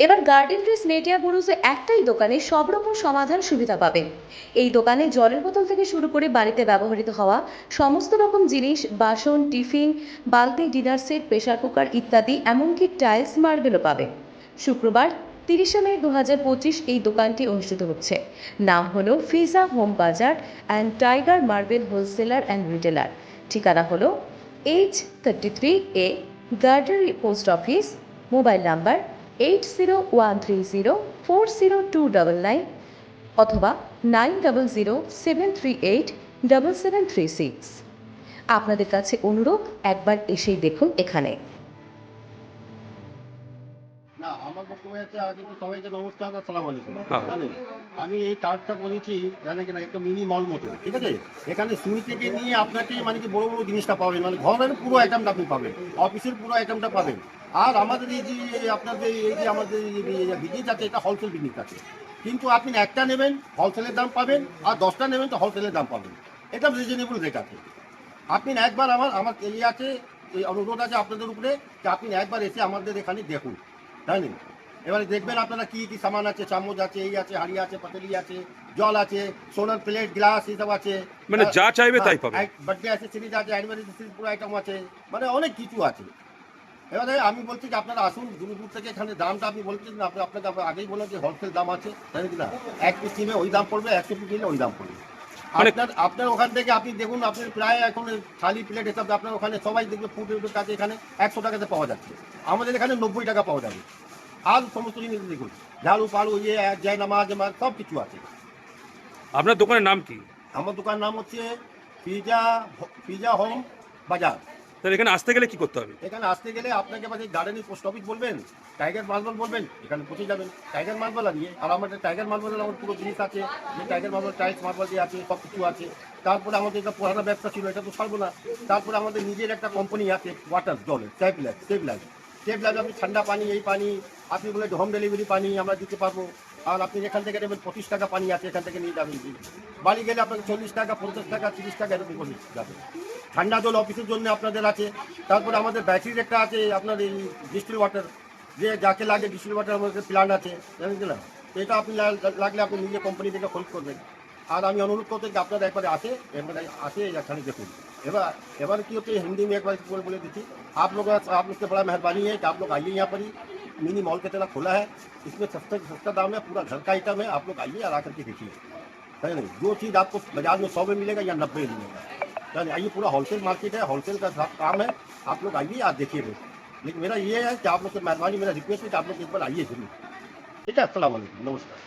এবার garden trees নেটিয়া বুরুজে একটাই দোকানে সব রকম সমাধান সুবিধা পাবেন এই দোকানে জলের বোতল থেকে শুরু করে বাড়িতে ব্যবহৃত হওয়া সমস্ত রকম জিনিস, বাসন, টিফিন, বালতি, ডিনার সেট, প্রেসার কুকার ইত্যাদি, এমনকি টাইলস, মার্বেলও পাবেন শুক্রবার, তিরিশে মে দু হাজার পঁচিশ এই দোকানটি অনুষ্ঠিত হচ্ছে। নাম হলো Fiza home bazaar and tiger marble wholesaler and retailer ঠিকানা হলো H thirty three A গার্ডারি post office mobile number eight zero one three zero four zero two double nine অথবা nine double zero seven three eight double seven three six আপনাদের কাছে অনুরোধ, একবার এসেই দেখুন এখানে। সবাইকে নমস্কার আসসালাম আলাইকুম। হ্যাঁ। আমি এই কার্ডটা জানেন কিনা একটা মিনি মল মতো ঠিক আছে? এখানে সুই থেকে নিয়ে আপনাকে মানে কি বড় বড় জিনিসটা পাবেন মানে ঘরের পুরো আইটেমটা আপনি পাবেন অফিসের পুরো আইটেমটা পাবেন। আর আমাদের এই যে আপনাদের এই যে আমাদের বিজনেস আছে এটা হোলসেল বিজনেস আছে। কিন্তু আপনি একটা নেবেন হোলসেলের দাম পাবেন আর দশটা নেবেন তো হোলসেলের দাম পাবেন। এটা রিজনেবল রেট আছে। আপনি একবার আমার আমার এরিয়াতে এই অনুরোধ আছে আপনাদের উপরে যে আপনি একবার এসে আমাদের এখানে দেখুন জানেন? এবারে দেখবেন আপনারা কি কি সামান আছে চামচ আছে এই আছে হাড়ি আছে পাতলি আছে জল আছে সোনার প্লেট গ্লাস এইসব আছে। মানে যা চাইবে তাই পাবে। বার্থডে আছে সিরিজ আছে অ্যানিভার্সারি সিরিজ পুরো আইটেম আছে মানে অনেক কিছু আছে। এবারে আমি বলছি যে আপনারা আসুন দূর দূর থেকে এখানে দামটা আপনি বলছেন আপনি আপনাকে আগেই বললাম যে হোলসেল দাম আছে কি না? এক পিস নিলে ওই দাম পড়বে একশো পিস নিলে ওই দাম পড়বে। মানে- আপনার আপনার ওখান থেকে আপনি দেখুন আপনি প্রায় এখন থালি প্লেট হিসাবে আপনার ওখানে সবাই দেখবে ফুড কাছে এখানে একশো টাকাতে পাওয়া যাচ্ছে। আমাদের এখানে নব্বই টাকা পাওয়া যাবে। আর সমস্ত জিনিস দেখুন। ঝাড়ু পাড়ু ইয়ে জয় নামাজ সব কিছু আছে। আপনার দোকানের নাম কি? আমার দোকানের নাম হচ্ছে পিজা পিজা হোম বাজার। তাহলে এখানে আসতে গেলে কি করতে হবে? এখানে আসতে গেলে আপনাকে পাশে গার্ডেনের পোস্ট অফিস বলবেন টাইগার মার্বল বলবেন এখানে পৌঁছে যাবেন। টাইগার মার্বল ইয়ে আর আমাদের টাইগার মার্বলের আমার পুরো জিনিস আছে। যে টাইগার মার্বল টাইলস মার্বল দিয়ে আছে সব কিছু আছে। তারপরে আমাদের এটা পুরানো ব্যবসা ছিল এটা তো ছাড়বো না। তারপরে আমাদের নিজের একটা কোম্পানি আছে ওয়াটার জলের স্টেবিলাইজ স্টেবিলাইজ স্টেবিলাইজ আপনি ঠান্ডা পানি, এই পানি, আপনি বলে হোম ডেলিভারি পানি আমরা দিতে পারব। আর আপনি এখান থেকে নেবেন পঁচিশ টাকা পানি আছে, এখান থেকে নিয়ে যাবেন। বাড়ি গেলে আপনাকে চল্লিশ টাকা, পঞ্চাশ টাকা, তিরিশ টাকা এরকম করে যাবে। ঠান্ডা জল অফিসের জন্য আপনাদের আছে। তারপরে আমাদের ব্যাটারির একটা আছে, আপনার এই ডিস্টিল ওয়াটার যে যাকে লাগে ডিস্টিল ওয়াটার আমাদের প্ল্যান্ট আছে, জানেন না? এটা আপনি লাগলে আপনি নিজে কোম্পানি থেকে খোঁজ করবেন। আর আমি अनुरोध करते कि আপনারা একবারে আসে একবারে আসে এখানে দেখুন এবার এবার কি होते हिंदी में एक बार बोल बोले देखिए आप लोग आप लोग से बड़ा मेहरबानी है कि आप लोग आइए यहाँ पर ही मिनी मॉल की तरह खुला है इसमें सस्ता सस्ता दाम है पूरा घर का आइटम है आप लोग आइए और आकर के देखिए है नहीं जो चीज़ आपको बाजार में सौ में मिलेगा या नब्बे में मिलेगा है नहीं आइए पूरा होलसेल मार्केट है होलसेल का सा- काम है आप लोग आइए आप देखिए फिर। लेकिन मेरा ये है कि आप लोग से मेहरबानी मेरा रिक्वेस्ट है कि आप लोग एक बार आइए जरूर ठीक है अस्सलाम वालेकुम नमस्कार